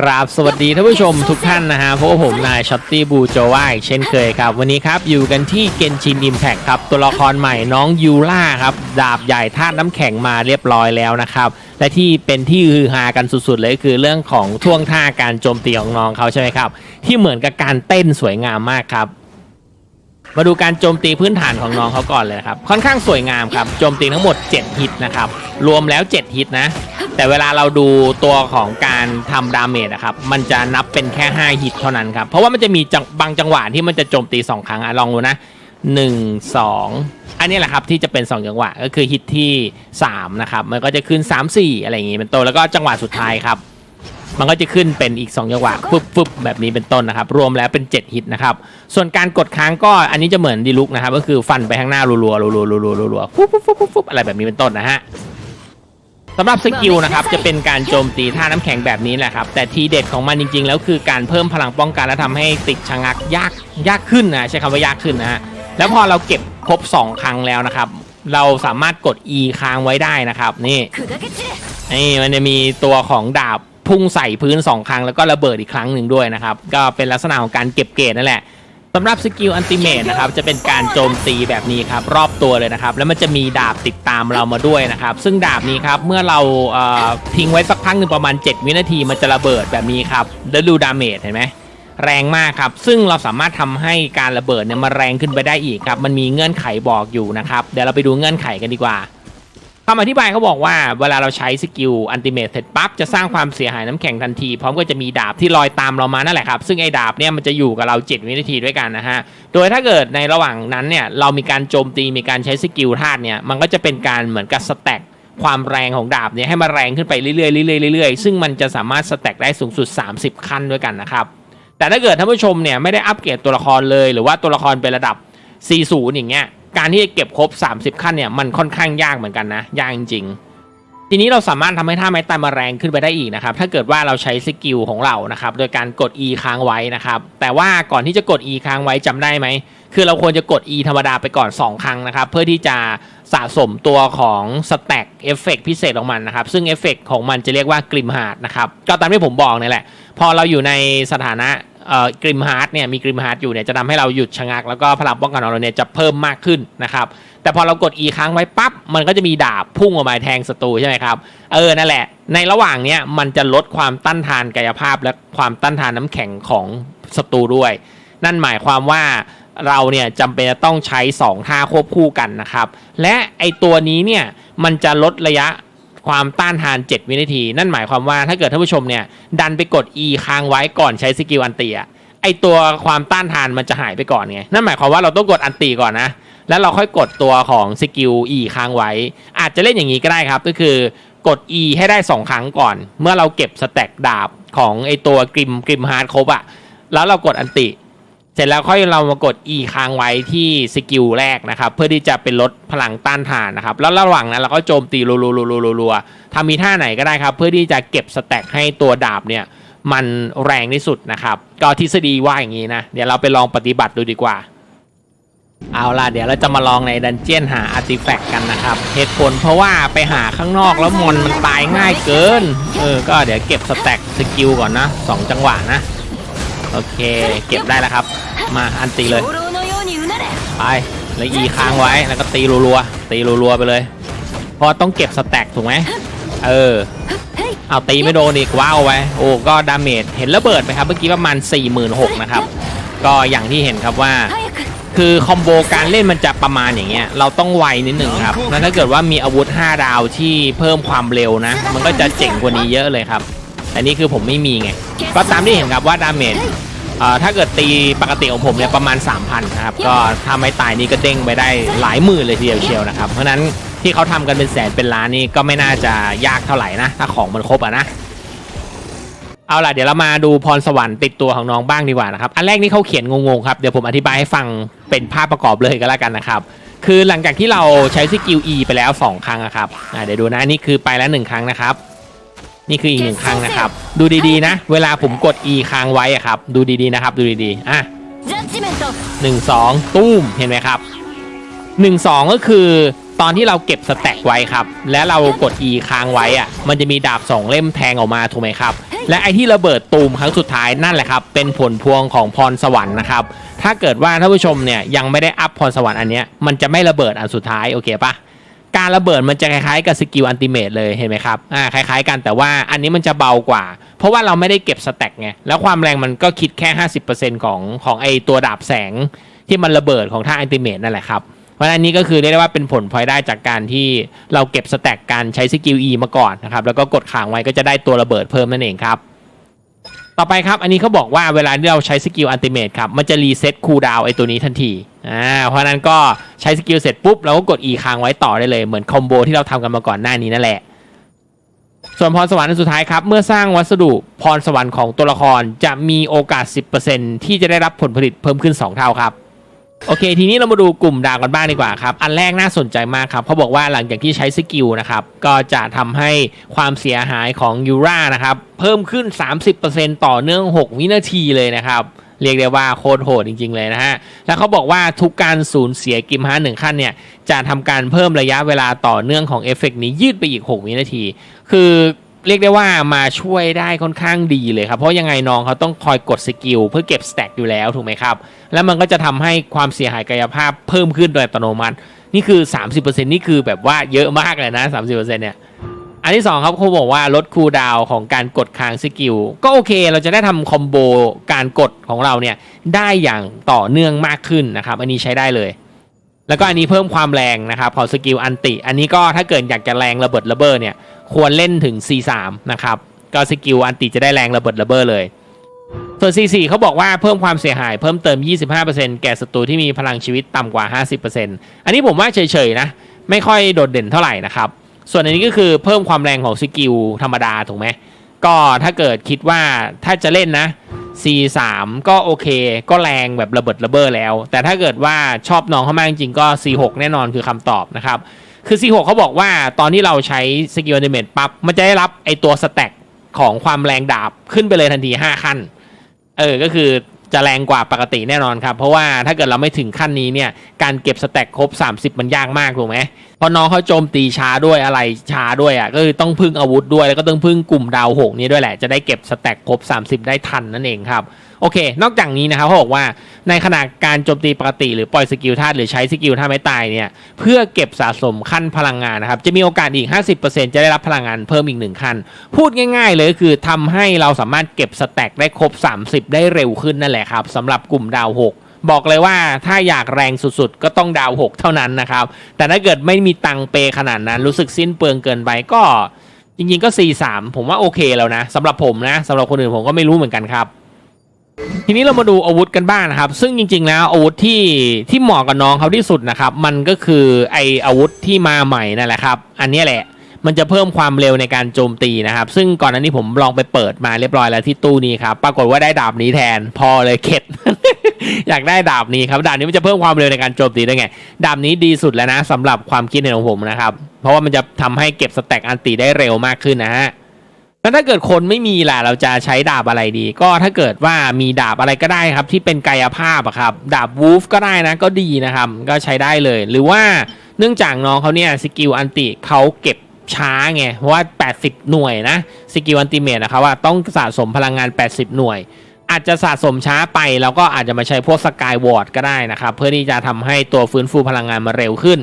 กราบสวัสดีท่านผู้ชมทุกท่านนะฮะพว่าผมนายช็อตตี้บูโจวาอีกเช่นเคยครับ วันนี้ครับอยู่กันที่เกนชินอิมแพคครับ ตัวละครใหม่น้องยูล่าครับ ดาบใหญ่ธาตุน้ำแข็งมาเรียบร้อยแล้วนะครับ และที่เป็นที่ฮือฮากันสุดๆ เลยคือเรื่องของท่วงท่าการโจมตีของน้องเขาใช่ไหมครับ ที่เหมือนกับการเต้นสวยงามมากครับ มาดูการโจมตีพื้นฐานของน้องเขาก่อนเลยครับค่อนข้างสวยงามครับโจมตีทั้งหมด 7 ฮิตนะครับรวมแล้ว 7 ฮิตนะ แต่เวลาเราดูตัวของการทำดาเมจนะครับ มันจะนับเป็นแค่ 5 ฮิตเท่านั้นครับ เพราะว่ามันจะมีจังบางจังหวะที่มันจะโจมตี 2 ครั้งอะลองดูนะ 1 2 อันนี้แหละครับที่จะเป็น 2 จังหวะก็คือฮิตที่ 3 นะครับ มันก็จะขึ้น 3 4 อะไรอย่างงี้เป็นต้นแล้วก็จังหวะสุดท้ายครับ มันก็จะขึ้นเป็นอีก 2 จังหวะฟึบฟึบแบบนี้เป็นต้นนะครับ รวมแล้วเป็น 7 ฮิตนะครับ ส่วนการกดค้างก็อันนี้จะเหมือนดีลุกนะครับ ก็คือฟันไปข้างหน้ารัวๆรัวๆรัวๆรัวๆรัวๆฟุบฟุบฟุบฟุบฟุบอะไรแบบนี้เป็นต้นนะฮะ สำหรับสกิลนะครับจะเป็นการโจมตีท่าน้ำแข็งแบบนี้แหละครับ แต่ทีเด็ดของมันจริง ๆ แล้วคือการเพิ่มพลังป้องกันและทำให้ติดชะงักยากยากขึ้นนะใช้คำว่ายากขึ้นนะแล้วพอเราเก็บครบ 2 ครั้งแล้วนะครับ เราสามารถกด E ค้างไว้ได้นะครับ นี่นี่มันจะมีตัวของดาบพุ่งใส่พื้น 2 ครั้งแล้วก็ระเบิดอีกครั้งหนึ่งด้วยนะครับ ก็เป็นลักษณะของการเก็บเกรดนั่นแหละ สำหรับสกิลอันติเมตนะครับจะเป็นการโจมตีแบบนี้ครับรอบตัวเลยนะครับ แล้วมันจะมีดาบติดตามเรามาด้วยนะครับ ซึ่งดาบนี้ครับเมื่อเราเอ่อทิ้งไว้สักพักหนึ่งประมาณ 7 วินาทีมันจะระเบิดแบบนี้ครับแล้วดูดาเมจเห็นไหมแรงมากครับ ซึ่งเราสามารถทำให้การระเบิดเนี่ยมาแรงขึ้นไปได้อีกครับ มันมีเงื่อนไขบอกอยู่นะครับ เดี๋ยวเราไปดูเงื่อนไขกันดีกว่า คำอธิบายเขาบอกว่าเวลาเราใช้สกิลอันติเมทเสร็จปั๊บจะสร้างความเสียหายน้ำแข็งทันที พร้อมก็จะมีดาบที่ลอยตามเรามานั่นแหละครับ ซึ่งไอ้ดาบเนี่ยมันจะอยู่กับเรา 7 วินาทีด้วยกันนะฮะ โดยถ้าเกิดในระหว่างนั้นเนี่ยเรามีการโจมตีมีการใช้สกิลธาตุเนี่ยมันก็จะเป็นการเหมือนกับสแต็กความแรงของดาบเนี่ยให้มันแรงขึ้นไปเรื่อยๆเรื่อยๆเรื่อยๆซึ่งมันจะสามารถสแต็กได้สูงสุด 30 ขั้นด้วยกันนะครับแต่ถ้าเกิดท่านผู้ชมเนี่ยไม่ได้อัปเกรดตัวละครเลย หรือว่าตัวละครเป็นระดับ 40 อย่างเงี้ย การที่จะเก็บครบ 30 ขั้นเนี่ยมันค่อนข้างยากเหมือนกันนะ ยากจริงๆทีนี้เราสามารถทำให้ท่าไม้ตายมาแรงขึ้นไปได้อีกนะครับ ถ้าเกิดว่าเราใช้สกิลของเรานะครับ โดยการกด E ค้างไว้นะครับ แต่ว่าก่อนที่จะกด E ค้างไว้จำได้ไหม คือเราควรจะกด E ธรรมดาไปก่อน 2 ครั้งนะครับ เพื่อที่จะสะสมตัวของสแต็กเอฟเฟกพิเศษของมันนะครับ ซึ่งเอฟเฟกของมันจะเรียกว่ากริมฮาร์ดนะครับ ก็ตามที่ผมบอกนี่แหละ พอเราอยู่ในสถานะ กริมฮาร์ดเนี่ยมีกริมฮาร์ดอยู่เนี่ยจะทำให้เราหยุดชะงัก แล้วก็พลังป้องกันของเราเนี่ยจะเพิ่มมากขึ้นนะครับแต่พอเรากด E ค้างไว้ปั๊บมันก็จะมีดาบพุ่งออกมาแทงศัตรูใช่ไหมครับเออนั่นแหละ ในระหว่างเนี้ยมันจะลดความต้านทานกายภาพและความต้านทานน้ำแข็งของศัตรูด้วย นั่นหมายความว่าเราเนี่ยจำเป็นจะต้องใช้2ท่าควบคู่กันนะครับ และไอตัวนี้เนี่ยมันจะลดระยะ ความต้านทาน 7 วินาที นั่นหมายความว่าถ้าเกิดท่านผู้ชมเนี่ย ดันไปกด E ค้างไว้ก่อนใช้สกิลอันตีอะไอตัวความต้านทานมันจะหายไปก่อนไง นั่นหมายความว่าเราต้องกดอันตีก่อนนะ แล้วเราค่อยกดตัวของสกิล E ค้างไว้ อาจจะเล่นอย่างนี้ก็ได้ครับ ก็คือกด E ให้ได้ 2 ครั้งก่อน เมื่อเราเก็บสแต็กดาบของไอตัวกริมกริมฮาร์ดครบอะแล้วเรากดอันติ เสร็จแล้วค่อยเรามากด E ค้างไว้ที่สกิลแรกนะครับ เพื่อที่จะเป็นลดพลังต้านทานนะครับ แล้วระหว่างนั้นเราก็โจมตีรัวๆๆๆๆทำมีท่าไหนก็ได้ครับ เพื่อที่จะเก็บสแต็กให้ตัวดาบเนี่ยมันแรงที่สุดนะครับ ก็ทฤษฎีว่าอย่างนี้นะ เดี๋ยวเราไปลองปฏิบัติดูดีกว่า เอาล่ะ เดี๋ยวเราจะมาลองในดันเจียนหาอาร์ติแฟกต์กันนะครับ เหตุผลเพราะว่าไปหาข้างนอกแล้วมอนมันตายง่ายเกิน เออ ก็เดี๋ยวเก็บสแต็กสกิลก่อนนะสองจังหวะนะ โอเค เก็บได้แล้วครับ มาอันตีเลย ไปแล้วอีค้างไว้แล้วก็ตีรัวๆตีรัวๆไปเลยเพราะต้องเก็บสแต็กถูกไหมเออเอาตีไม่โดนอีกว้าวไว้ โอ้ก็ดาเมจเห็นระเบิดไหมครับ เมื่อกี้ประมาณ 46,000นะครับ ก็อย่างที่เห็นครับว่า คือคอมโบการเล่นมันจะประมาณอย่างเงี้ยเราต้องไวนิดหนึ่งครับแล้วถ้าเกิดว่ามีอาวุธ 5 ดาวที่เพิ่มความเร็วนะ มันก็จะเจ๋งกว่านี้เยอะเลยครับแต่นี่คือผมไม่มีไง ก็ตามที่เห็นครับว่าดาเมจ ถ้าเกิดตีปกติของผมเนี่ยประมาณ 3,000นะครับก็ถ้าไม่ตายนี่ก็เด้งไปได้หลายหมื่นเลยทีเดียวเชียวนะครับ เพราะฉะนั้นที่เขาทำกันเป็นแสนเป็นล้านนี่ก็ไม่น่าจะยากเท่าไหร่นะ ถ้าของมันครบอะนะเอาล่ะเดี๋ยวเรามาดูพรสวรรค์ติดตัวของน้องบ้างดีกว่านะครับ อันแรกนี่เขาเขียนงงๆครับ เดี๋ยวผมอธิบายให้ฟังเป็นภาพประกอบเลยก็แล้วกันนะครับ คือหลังจากที่เราใช้สกิล E ไปแล้ว 2 ครั้งอะครับอ่าเดี๋ยวดูนะนี่คือไปแล้ว 1 ครั้งนะครับ นี่คืออีกหนึ่งครั้งนะครับ ดูดีๆนะ เวลาผมกด E ค้างไว้อะครับ ดูดีๆนะครับ ดูดีๆ อะหนึ่งสองตู้ม เห็นไหมครับหนึ่งสองก็คือตอนที่เราเก็บสแต็กไว้ครับ และเรากด E ค้างไว้อะมันจะมีดาบสองเล่มแทงออกมาถูกไหมครับ และไอที่ระเบิดตูมครั้งสุดท้ายนั่นแหละครับ เป็นผลพวงของพรสวรรค์นะครับ ถ้าเกิดว่าท่านผู้ชมเนี่ยยังไม่ได้อัพพรสวรรค์อันเนี้ย มันจะไม่ระเบิดอันสุดท้ายโอเคปะ การระเบิดมันจะคล้ายๆกับสกิลอันติเมตเลยเห็นไหมครับอ่าคล้ายๆกันแต่ว่าอันนี้มันจะเบากว่า เพราะว่าเราไม่ได้เก็บสแต็กไงแล้วความแรงมันก็คิดแค่ 50%ของของไอตัวดาบแสงที่มันระเบิดของท่าอันติเมตนั่นแหละครับเพราะอันนี้ก็คือเรียกได้ว่าเป็นผลพลอยได้จากการที่เราเก็บสแต็กการใช้สกิล E มาก่อนนะครับแล้วก็กดค้างไว้ก็จะได้ตัวระเบิดเพิ่มนั่นเองครับต่อไปครับ อันนี้เขาบอกว่าเวลาที่เราใช้สกิลอันติเมตครับ มันจะรีเซ็ตคูลดาวไอตัวนี้ทันที อ่าเพราะนั้นก็ใช้สกิลเสร็จปุ๊บเราก็กด E ค้างไว้ต่อได้เลยเหมือนคอมโบที่เราทำกันมาก่อนหน้านี้นั่นแหละ ส่วนพรสวรรค์อันสุดท้ายครับ เมื่อสร้างวัสดุพรสวรรค์ของตัวละครจะมีโอกาส 10%ที่จะได้รับผลผลิตเพิ่มขึ้น 2 เท่าครับ โอเค ทีนี้เรามาดูกลุ่มดาวกันบ้างดีกว่าครับ อันแรกน่าสนใจมากครับเขาบอกว่าหลังจากที่ใช้สกิลนะครับ ก็จะทำให้ความเสียหายของยูรานะครับ เพิ่มขึ้น 30%ต่อเนื่อง 6 วินาทีเลยนะครับ เรียกได้ว่าโคตรโหดจริง ๆ เลยนะฮะ แล้วเขาบอกว่าทุกการสูญเสียกิมฮาหนึ่งขั้นเนี่ย จะทำการเพิ่มระยะเวลาต่อเนื่องของเอฟเฟกต์นี้ยืดไปอีก 6 วินาที คือเรียกได้ว่ามาช่วยได้ค่อนข้างดีเลยครับ เพราะยังไงน้องเขาต้องคอยกดสกิลเพื่อเก็บสแต็กอยู่แล้วถูกไหมครับ แล้วมันก็จะทำให้ความเสียหายกายภาพเพิ่มขึ้นโดยอัตโนมัติ นี่คือ 30%นี่คือแบบว่าเยอะมากเลยนะ 30%เนี่ย อันที่ 2 ครับเขาบอกว่าลดคูดาวของการกดค้างสกิล ก็โอเคเราจะได้ทำคอมโบการกดของเราเนี่ยได้อย่างต่อเนื่องมากขึ้นนะครับ อันนี้ใช้ได้เลย แล้วก็อันนี้เพิ่มความแรงนะครับของสกิลอันติ อันนี้ก็ถ้าเกิดอยากจะแรงระเบิดระเบ้อเนี่ยควรเล่นถึง C3 นะครับก็สกิลอันติจะได้แรงระเบิดระเบ้อเลยส่วน C4 เขาบอกว่าเพิ่มความเสียหายเพิ่มเติม 25%แก่ศัตรูที่มีพลังชีวิตต่ำกว่า 50%อันนี้ผมว่าเฉยๆนะไม่ค่อยโดดเด่นเท่าไหร่นะครับ ส่วนอันนี้ก็คือเพิ่มความแรงของสกิลธรรมดาถูกไหมก็ถ้าเกิดคิดว่าถ้าจะเล่นนะ C3 ก็โอเค ก็แรงแบบระเบิดระเบ้อแล้ว แต่ถ้าเกิดว่าชอบน้องเขามากจริงก็ C6 แน่นอนคือคำตอบนะครับ คือ C6 เขาบอกว่าตอนที่เราใช้สกิลอนิเมตปั๊บ มันจะได้รับไอตัวสแต็กของความแรงดาบขึ้นไปเลยทันที 5 ขั้น เออ ก็คือ จะแรงกว่าปกติแน่นอนครับ เพราะว่าถ้าเกิดเราไม่ถึงขั้นนี้เนี่ยการเก็บสแต็กครบ 30 มันยากมากถูกไหมเพราะน้องเขาโจมตีช้าด้วยอะไรช้าด้วยอะก็คือต้องพึ่งอาวุธด้วยแล้วก็ต้องพึ่งกลุ่มดาวหกนี้ด้วยแหละจะได้เก็บสแต็กครบ 30 ได้ทันนั่นเองครับ โอเค นอกจากนี้นะครับเขาบอกว่าในขณะการโจมตีปกติหรือปล่อยสกิลธาตุหรือใช้สกิลท่าไม่ตายเนี่ยเพื่อเก็บสะสมขั้นพลังงานนะครับจะมีโอกาสอีก 50%จะได้รับพลังงานเพิ่มอีกหนึ่งขั้น พูดง่าย ๆ เลยคือทำให้เราสามารถเก็บสแต็กได้ครบ 30 ได้เร็วขึ้นนั่นแหละครับสำหรับกลุ่มดาว6บอกเลยว่าถ้าอยากแรงสุดๆ ก็ต้องดาว 6 เท่านั้นนะครับ แต่ถ้าเกิดไม่มีตังเปขนาดนั้น รู้สึกสิ้นเปลืองเกินไปก็จริงๆก็ C3 ผมว่าโอเคแล้วนะสำหรับผมนะสำหรับคนอื่นผมก็ไม่รู้เหมือนกันครับ ทีนี้เรามาดูอาวุธกันบ้างนะครับ ซึ่งจริง ๆ แล้วอาวุธที่ที่เหมาะกับน้องเขาที่สุดนะครับ มันก็คือไออาวุธที่มาใหม่นั่นแหละครับ อันนี้แหละมันจะเพิ่มความเร็วในการโจมตีนะครับ ซึ่งก่อนหน้านี้ผมลองไปเปิดมาเรียบร้อยแล้วที่ตู้นี้ครับ ปรากฏว่าได้ดาบนี้แทน พอเลยเข็ด อยากได้ดาบนี้ครับ ดาบนี้มันจะเพิ่มความเร็วในการโจมตีได้ไง ดาบนี้ดีสุดแล้วนะสำหรับความคิดเห็นของผมนะครับ เพราะว่ามันจะทำให้เก็บสแต็กอันตีได้เร็วมากขึ้นนะฮะ แล้วถ้าเกิดคนไม่มีล่ะเราจะใช้ดาบอะไรดี ก็ถ้าเกิดว่ามีดาบอะไรก็ได้ครับ ที่เป็นกายภาพอะครับ ดาบวูฟก็ได้นะก็ดีนะครับ ก็ใช้ได้เลย หรือว่าเนื่องจากน้องเขาเนี่ยสกิลอันติเขาเก็บช้าไง เพราะว่า 80 หน่วยนะสกิลอันติเมทนะครับว่าต้องสะสมพลังงาน 80 หน่วย อาจจะสะสมช้าไป แล้วก็อาจจะมาใช้พวกสกายวอร์ดก็ได้นะครับ เพื่อที่จะทำให้ตัวฟื้นฟูพลังงานมาเร็วขึ้น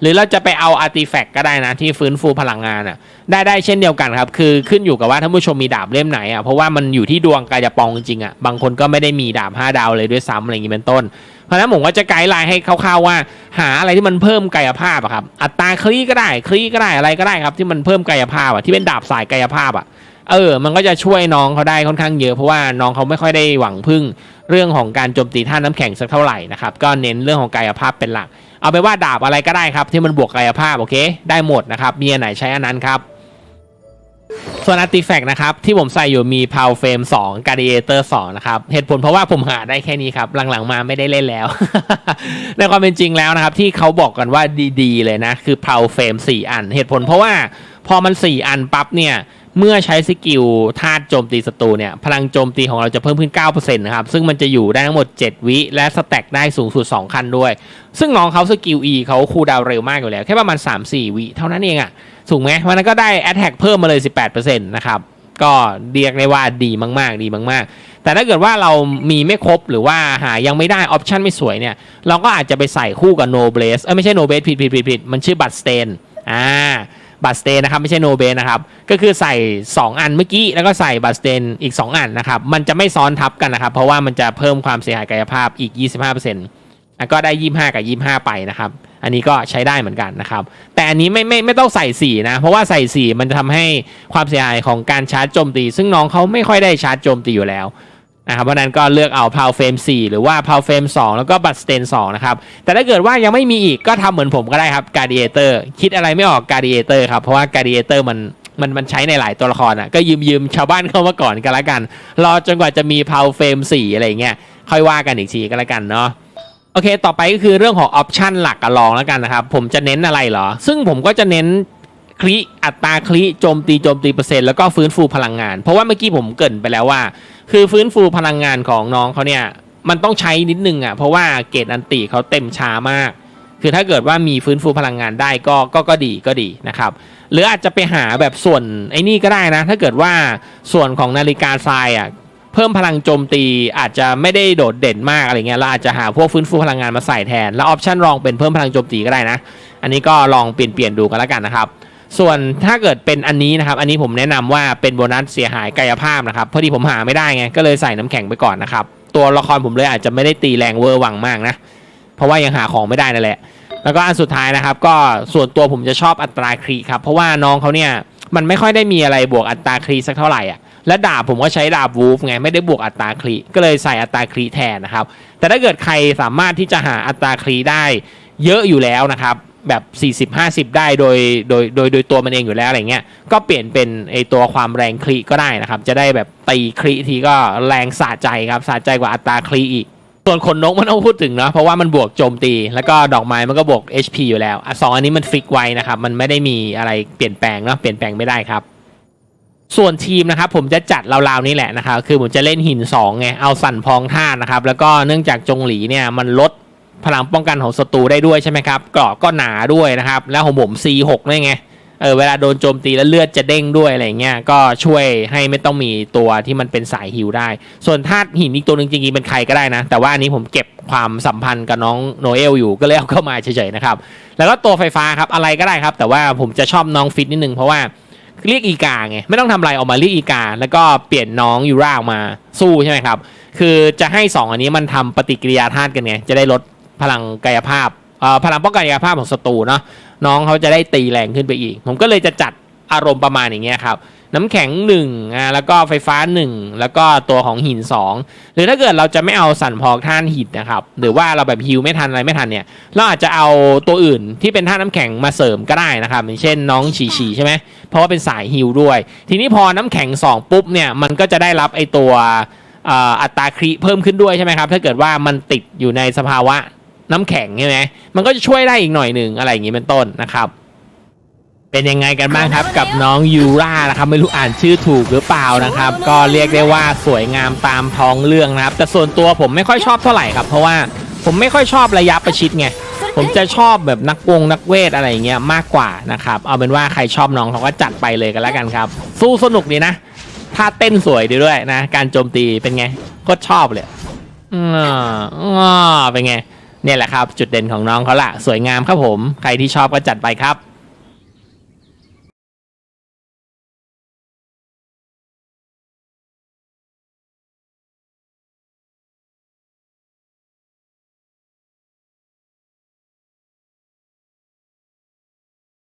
หรือเราจะไปเอาอาร์ติแฟกต์ก็ได้นะที่ฟื้นฟูพลังงานอะได้ได้เช่นเดียวกันครับ คือขึ้นอยู่กับว่าท่านผู้ชมมีดาบเล่มไหนอะเพราะว่ามันอยู่ที่ดวงกายปองจริงอะบางคนก็ไม่ได้มีดาบ 5 ดาวเลยด้วยซ้ำอะไรอย่างนี้เป็นต้น เพราะนั้นผมก็จะไกด์ไลน์ให้คร่าวๆว่า หาอะไรที่มันเพิ่มกายภาพอะครับอัตราคลี่ก็ได้คลี่ก็ได้อะไรก็ได้ครับ ที่มันเพิ่มกายภาพอะที่เป็นดาบสายกายภาพอะเออ มันก็จะช่วยน้องเขาได้ค่อนข้างเยอะเพราะว่าน้องเขาไม่ค่อยได้หวังพึ่ง เรื่องของการโจมตีท่าน้ำแข็งสักเท่าไหร่นะครับ ก็เน้นเรื่องของกายภาพเป็นหลัก เอาไปว่าดาบอะไรก็ได้ครับ ที่มันบวกกายภาพโอเค ได้หมดนะครับ มีอันไหนใช้อันนั้นครับ ส่วนอาร์ติแฟกต์นะครับ ที่ผมใส่อยู่มี p o w f r a m e 2 Gladiator 2นะครับ เหตุผลเพราะว่าผมหาได้แค่นี้ครับ หลังๆมาไม่ได้เล่นแล้ว ในความเป็นจริงแล้วนะครับ ที่เขาบอกกันว่าดีๆเลยนะ คือ p o w f r a m e 4อัน เหตุผลเพราะว่าพอมัน 4 อันปั๊บเนี่ย เมื่อใช้สกิลธาตุโจมตีศัตรูเนี่ย พลังโจมตีของเราจะเพิ่มขึ้น 9%นะครับ ซึ่งมันจะอยู่ได้ทั้งหมด 7 วิ และสแต็กได้สูงสุด 2 คันด้วย ซึ่งน้องเขาสกิล E เขาคูดาวเร็วมากอยู่แล้ว แค่ประมาณ 3-4 วิ เท่านั้นเองอะถูกไหมวันนั้นก็ได้ Attack เพิ่มมาเลย 18%นะครับ ก็เรียกได้ว่าดีมาก ๆ ดีมาก ๆ แต่ถ้าเกิดว่าเรามีไม่ครบหรือว่าหายังไม่ได้ออปชันไม่สวยเนี่ย เราก็อาจจะไปใส่คู่กับ No Blaze เอ้ยไม่ใช่ No Blaze ผิดผิดผิดผิดมันชื่อบัตสเตนอ่า บัตสเตนนะครับไม่ใช่ No Blaze นะครับก็คือใส่ 2 อันเมื่อกี้แล้วก็ใส่บัตสเตนอีก 2 อันนะครับมันจะไม่ซ้อนทับกันนะครับเพราะว่ามันจะเพิ่มความเสียหายกายภาพอีก 25%อะก็ได้ 25 กับ 25 ไปนะครับอันนี้ก็ใช้ได้เหมือนกันนะครับแต่อันนี้ไม่ไม่ไม่ต้องใส่สีนะเพราะว่าใส่สีมันจะทำให้ความเสียหายของการชาร์จโจมตี ซึ่งน้องเขาไม่ค่อยได้ชาร์จโจมตีอยู่แล้ว นะครับเพราะนั้นก็เลือกเอาพาวเฟรม4หรือว่าพาวเฟรม2แล้วก็บัตสเตน2นะครับแต่ถ้าเกิดว่ายังไม่มีอีกก็ทำเหมือนผมก็ได้ครับการ d ดิเอเตอร์คิดอะไรไม่ออกการ d ดิเอเตอร์ครับเพราะว่าการ d ดิเอเตอร์มันมันมันใช้ในหลายตัวละครอะก็ยืมยืมชาวบ้านเข้ามาก่อนกันละกัน รอจนกว่าจะมีพาวเฟรม4อะไรเงี้ยค่อยว่ากันอีกทีก็แล้วกันเนาะโอเค ต่อไปก็คือเรื่องของออปชันหลักกับรองแล้วกันนะครับ ผมจะเน้นอะไรเหรอ ซึ่งผมก็จะเน้นคลิอัตราคลิโจมตีโจมตีเปอร์เซ็นต์แล้วก็ฟื้นฟูพลังงาน เพราะว่าเมื่อกี้ผมเกินไปแล้วว่า คือฟื้นฟูพลังงานของน้องเขาเนี่ยมันต้องใช้นิดนึงอะเพราะว่าเกรดอันติเขาเต็มช้ามาก คือถ้าเกิดว่ามีฟื้นฟูพลังงานได้ก็ก็ก็ดีก็ดีนะครับ หรืออาจจะไปหาแบบส่วนไอ้นี่ก็ได้นะ ถ้าเกิดว่าส่วนของนาฬิกาทรายอะเพิ่มพลังโจมตีอาจจะไม่ได้โดดเด่นมากอะไรเงี้ยเราอาจจะหาพวกฟื้นฟูพลังงานมาใส่แทน แล้วออปชันรองเป็นเพิ่มพลังโจมตีก็ได้นะ อันนี้ก็ลองเปลี่ยนเปลี่ยนดูกันแล้วกันนะครับ ส่วนถ้าเกิดเป็นอันนี้นะครับ อันนี้ผมแนะนำว่าเป็นโบนัสเสียหายกายภาพนะครับพอดีผมหาไม่ได้ไงก็เลยใส่น้ำแข็งไปก่อนนะครับ ตัวละครผมเลยอาจจะไม่ได้ตีแรงเวอร์วังมากนะ เพราะว่ายังหาของไม่ได้นั่นแหละ แล้วก็อันสุดท้ายนะครับ ก็ส่วนตัวผมจะชอบอัตราครีครับ เพราะว่าน้องเขาเนี่ยมันไม่ค่อยได้มีอะไรบวกอัตราครีสักเท่าไหร่อะและดาบผมก็ใช้ดาบวูฟไงไม่ได้บวกอัตราครีก็เลยใส่อัตราครีแทนนะครับ แต่ถ้าเกิดใครสามารถที่จะหาอัตราครีได้เยอะอยู่แล้วนะครับ แบบ 40-50 ได้โดยโดยโดยโดยตัวมันเองอยู่แล้วอะไรเงี้ยก็เปลี่ยนเป็นไอตัวความแรงครีก็ได้นะครับ จะได้แบบตีครีทีก็แรงสะใจครับสะใจกว่าอัตราครีอีกส่วนขนนกมันต้องพูดถึงเนาะเพราะว่ามันบวกโจมตี แล้วก็ดอกไม้มันก็บวก HP อยู่แล้วอสองอันนี้มันฟิกไว้นะครับ มันไม่ได้มีอะไรเปลี่ยนแปลงเนาะเปลี่ยนแปลงไม่ได้ครับ ส่วนทีมนะครับ ผมจะจัดราวๆนี้แหละนะครับ คือผมจะเล่นหิน2ไงเอาสั่นพองท่านะครับ แล้วก็เนื่องจากจงหลีเนี่ยมันลด พลังป้องกันของศัตรูได้ด้วยใช่ไหมครับเกราะก็หนาด้วยนะครับ แล้วของผม C6 ด้วยไงเออเวลาโดนโจมตีแล้วเลือดจะเด้งด้วยอะไรเงี้ยก็ช่วยให้ไม่ต้องมีตัวที่มันเป็นสายฮิวได้ ส่วนธาตุหินอีกตัวหนึ่งจริงๆเป็นใครก็ได้นะ แต่ว่าอันนี้ผมเก็บความสัมพันธ์กับน้องโนเอลอยู่ก็เลยเอาเข้ามาเฉยๆนะครับแล้วก็ตัวไฟฟ้าครับอะไรก็ได้ครับ แต่ว่าผมจะชอบน้องฟิตนิดนึงเพราะว่าเรียกอีกาไงไม่ต้องทำอะไรออกมาเรียกอีกา แล้วก็เปลี่ยนน้องยูราออกมาสู้ใช่ไหมครับคือจะให้สองอันนี้มันทำปฏิกิริยาธาตุกันไงจะได้ลด พลังกายภาพอ่อพลังป้องกันกายภาพของศัตรูเนาะน้องเขาจะได้ตีแรงขึ้นไปอีก ผมก็เลยจะจัดอารมณ์ประมาณอย่างเงี้ยครับน้ำแข็ง1อ่าแล้วก็ไฟฟ้า 1 แล้วก็ตัวของหิน 2 หรือถ้าเกิดเราจะไม่เอาสั่นพอกท่านหินนะครับ หรือว่าเราแบบฮิวไม่ทันอะไรไม่ทันเนี่ย เราอาจจะเอาตัวอื่นที่เป็นท่าน้ำแข็งมาเสริมก็ได้นะครับอย่างเช่นน้องฉีฉีใช่ไหมเพราะว่าเป็นสายฮิวด้วย ทีนี้พอน้ำแข็ง 2 ปุ๊บเนี่ยมันก็จะได้รับไอตัวอัตราครีเพิ่มขึ้นด้วยใช่ไหมครับ ถ้าเกิดว่ามันติดอยู่ในสภาวะ น้ำแข็งใช่ไหมมันก็จะช่วยได้อีกหน่อยหนึ่งอะไรอย่างนี้เป็นต้นนะครับ เป็นยังไงกันบ้างครับกับน้องยูรานะครับไม่รู้อ่านชื่อถูกหรือเปล่านะครับ ก็เรียกได้ว่าสวยงามตามท้องเรื่องนะครับ แต่ส่วนตัวผมไม่ค่อยชอบเท่าไหร่ครับ เพราะว่าผมไม่ค่อยชอบระยะประชิดไงผมจะชอบแบบนักวงนักเวทอะไรอย่างเงี้ยมากกว่านะครับ เอาเป็นว่าใครชอบน้องเขาก็จัดไปเลยกันแล้วกันครับ สู้สนุกดีนะท่าเต้นสวยดีด้วยนะ การโจมตีเป็นไงโคตรชอบเลยอ่าอ่าเป็นไง เนี่ยแหละครับ จุดเด่นของน้องเขาละสวยงามครับผม ใครที่ชอบก็จัดไปครับ